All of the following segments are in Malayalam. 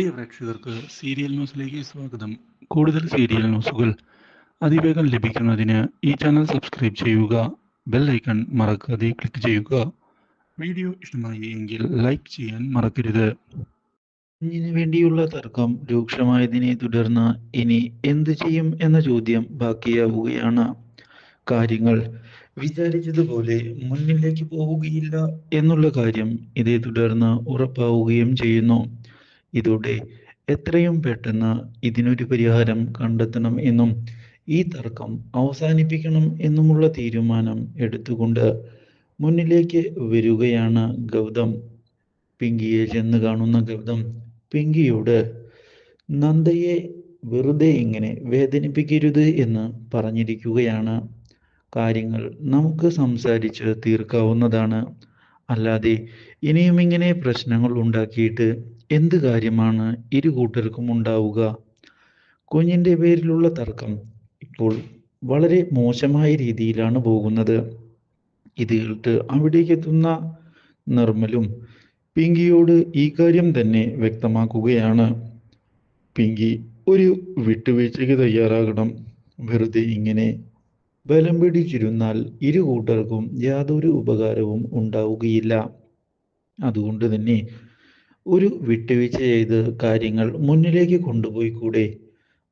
പ്രിയ പ്രേക്ഷകർക്ക് സീരിയൽ ന്യൂസിലേക്ക് സ്വാഗതം. കൂടുതൽ സീരിയൽ ന്യൂസുകൾ അതിവേഗം ലഭിക്കുന്നതിന് ഈ ചാനൽ സബ്സ്ക്രൈബ് ചെയ്യുക ബെൽ ഐക്കൺ മറക്കാതെ ക്ലിക്ക് ചെയ്യുക. വീഡിയോ ഇഷ്ടമായി എങ്കിൽ ലൈക്ക് ചെയ്യാൻ മറക്കരുത്. ഇതിനു വേണ്ടിയുള്ള തർക്കം രൂക്ഷമായതിനെ തുടർന്ന് ഇനി എന്തു ചെയ്യും എന്ന ചോദ്യം ബാക്കിയാവുകയാണ്. കാര്യങ്ങൾ വിചാരിച്ചതുപോലെ മുന്നിലേക്ക് പോവുകയില്ല എന്നുള്ള കാര്യം ഇതേ തുടർന്ന് ഉറപ്പാവുകയും ചെയ്യുന്നു. ഇതോടെ എത്രയും പെട്ടെന്ന് ഇതിനൊരു പരിഹാരം കണ്ടെത്തണം എന്നും ഈ തർക്കം അവസാനിപ്പിക്കണം എന്നുമുള്ള തീരുമാനം എടുത്തുകൊണ്ട് മുന്നിലേക്ക് വരികയാണ് ഗൗതം. പിങ്കിയെ ചെന്ന് കാണുന്ന ഗൗതം പിങ്കിയോട് നന്ദയെ വെറുതെ ഇങ്ങനെ വേദനിപ്പിക്കരുത് എന്ന് പറഞ്ഞിരിക്കുകയാണ്. കാര്യങ്ങൾ നമുക്ക് സംസാരിച്ച് തീർക്കാവുന്നതാണ്. അല്ലാതെ ഇനിയും ഇങ്ങനെ പ്രശ്നങ്ങൾ ഉണ്ടാക്കിയിട്ട് എന്ത് കാര്യമാണ് ഇരു കൂട്ടർക്കും ഉണ്ടാവുക? കുഞ്ഞിന്റെ പേരിലുള്ള തർക്കം ഇപ്പോൾ വളരെ മോശമായ രീതിയിലാണ് പോകുന്നത്. ഇത് കേട്ട് അവിടേക്ക് എത്തുന്ന നിർമ്മലും പിങ്കിയോട് ഈ കാര്യം തന്നെ വ്യക്തമാക്കുകയാണ്. പിങ്കി ഒരു വിട്ടുവീഴ്ചയ്ക്ക് തയ്യാറാകണം. വെറുതെ ഇങ്ങനെ ബലം പിടിച്ചിരുന്നാൽ ഇരു കൂട്ടർക്കും യാതൊരു ഉപകാരവും ഉണ്ടാവുകയില്ല. അതുകൊണ്ട് തന്നെ ഒരു വിട്ടുവീഴ്ച ചെയ്ത് കാര്യങ്ങൾ മുന്നിലേക്ക് കൊണ്ടുപോയി കൂടെ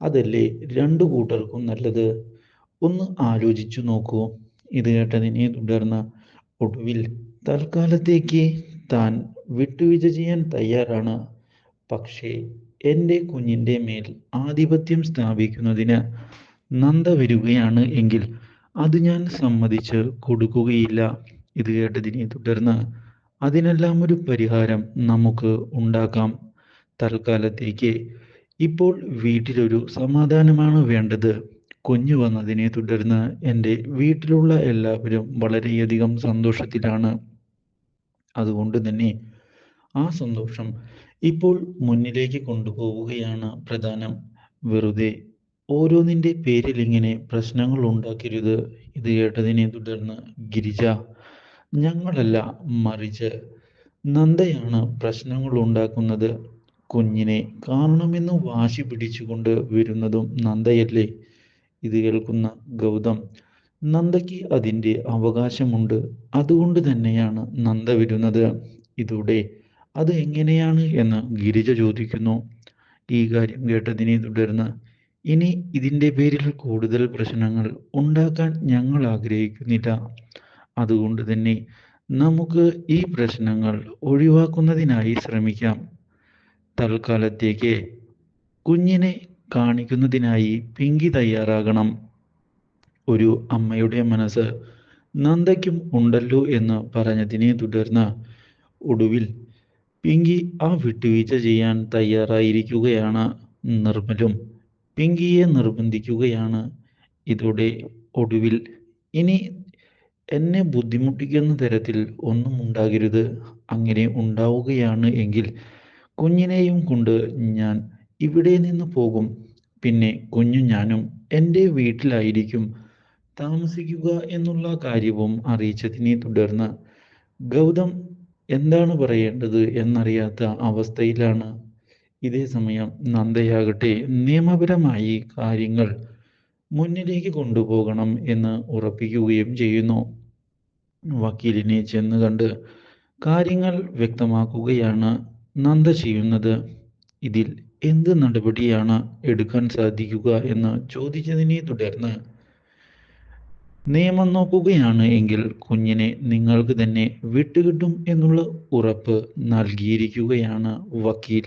അതല്ലേ രണ്ടു കൂട്ടർക്കും നല്ലത്? ഒന്ന് ആലോചിച്ചു നോക്കൂ. ഇത് കേട്ടതിനെ തുടർന്ന് ഒടുവിൽ തൽക്കാലത്തേക്ക് താൻ വിട്ടുവീഴ്ച ചെയ്യാൻ തയ്യാറാണ്. പക്ഷേ എന്റെ കുഞ്ഞിന്റെ മേൽ ആധിപത്യം സ്ഥാപിക്കുന്നതിന് നന്ദ വരികയാണ് എങ്കിൽ അത് ഞാൻ സമ്മതിച്ച് കൊടുക്കുകയില്ല. ഇത് കേട്ടതിനെ തുടർന്ന് അതിനെല്ലാം ഒരു പരിഹാരം നമുക്ക് ഉണ്ടാക്കാം. തൽക്കാലത്തേക്ക് ഇപ്പോൾ വീട്ടിലൊരു സമാധാനമാണ് വേണ്ടത്. കുഞ്ഞു വന്നതിനെ തുടർന്ന് എന്റെ വീട്ടിലുള്ള എല്ലാവരും വളരെയധികം സന്തോഷത്തിലാണ്. അതുകൊണ്ട് തന്നെ ആ സന്തോഷം ഇപ്പോൾ മുന്നിലേക്ക് കൊണ്ടുപോവുകയാണ് പ്രധാനം. വെറുതെ ഓരോന്നിന്റെ പേരിൽ ഇങ്ങനെ പ്രശ്നങ്ങൾ ഉണ്ടാക്കരുത്. ഇത് കേട്ടതിനെ തുടർന്ന് ഗിരിജ ഞങ്ങളല്ല മറിച്ച് നന്ദയാണ് പ്രശ്നങ്ങൾ ഉണ്ടാക്കുന്നത്. കുഞ്ഞിനെ കാണണമെന്ന് വാശി പിടിച്ചുകൊണ്ട് വരുന്നതും നന്ദയല്ലേ? ഇത് കേൾക്കുന്ന ഗൗതം നന്ദയ്ക്ക് അതിന്റെ അവകാശമുണ്ട്. അതുകൊണ്ട് തന്നെയാണ് നന്ദ വരുന്നത്. ഇതോടെ അത് എങ്ങനെയാണ് എന്ന് ഗിരിജ ചോദിക്കുന്നു. ഈ കാര്യം കേട്ടതിനെ തുടർന്ന് ഇനി ഇതിന്റെ പേരിൽ കൂടുതൽ പ്രശ്നങ്ങൾ ഉണ്ടാക്കാൻ ഞങ്ങൾ ആഗ്രഹിക്കുന്നില്ല. അതുകൊണ്ട് തന്നെ നമുക്ക് ഈ പ്രശ്നങ്ങൾ ഒഴിവാക്കുന്നതിനായി ശ്രമിക്കാം. തൽക്കാലത്തേക്ക് കുഞ്ഞിനെ കാണിക്കുന്നതിനായി പിങ്കി തയ്യാറാകണം. ഒരു അമ്മയുടെ മനസ്സ് നന്ദയ്ക്കും ഉണ്ടല്ലോ എന്ന് പറഞ്ഞതിനെ തുടർന്ന് ഒടുവിൽ പിങ്കി ആ വിട്ടുവീഴ്ച ചെയ്യാൻ തയ്യാറായിരിക്കുകയാണ് നിർമ്മലും. പിങ്കിയെ നിർബന്ധിക്കുകയാണ് ഇതോടെ ഒടുവിൽ. ഇനി എന്നെ ബുദ്ധിമുട്ടിക്കുന്ന തരത്തിൽ ഒന്നും ഉണ്ടാകരുത്. അങ്ങനെ ഉണ്ടാവുകയാണ് എങ്കിൽ കുഞ്ഞിനെയും കൊണ്ട് ഞാൻ ഇവിടെ നിന്ന് പോകും. പിന്നെ കുഞ്ഞു ഞാനും എന്റെ വീട്ടിലായിരിക്കും താമസിക്കുക എന്നുള്ള കാര്യവും അറിയിച്ചതിനെ തുടർന്ന് ഗൗതം എന്താണ് പറയേണ്ടത് എന്നറിയാത്ത അവസ്ഥയിലാണ് ഇതേ സമയം നന്ദയാകട്ടെ നിയമപരമായി കാര്യങ്ങൾ മുന്നിലേക്ക് കൊണ്ടുപോകണം എന്ന് ഉറപ്പിക്കുകയും ചെയ്യുന്നു. വക്കീലിനെ ചെന്ന് കണ്ട് കാര്യങ്ങൾ വ്യക്തമാക്കുകയാണ് നന്ദ ചെയ്യുന്നത്. ഇതിൽ എന്ത് നടപടിയാണ് എടുക്കാൻ സാധിക്കുക എന്ന് ചോദിച്ചതിനെ തുടർന്ന് നിയമം നോക്കുകയാണ് എങ്കിൽ കുഞ്ഞിനെ നിങ്ങൾക്ക് തന്നെ വിട്ടുകിട്ടും എന്നുള്ള ഉറപ്പ് നൽകിയിരിക്കുകയാണ് വക്കീൽ.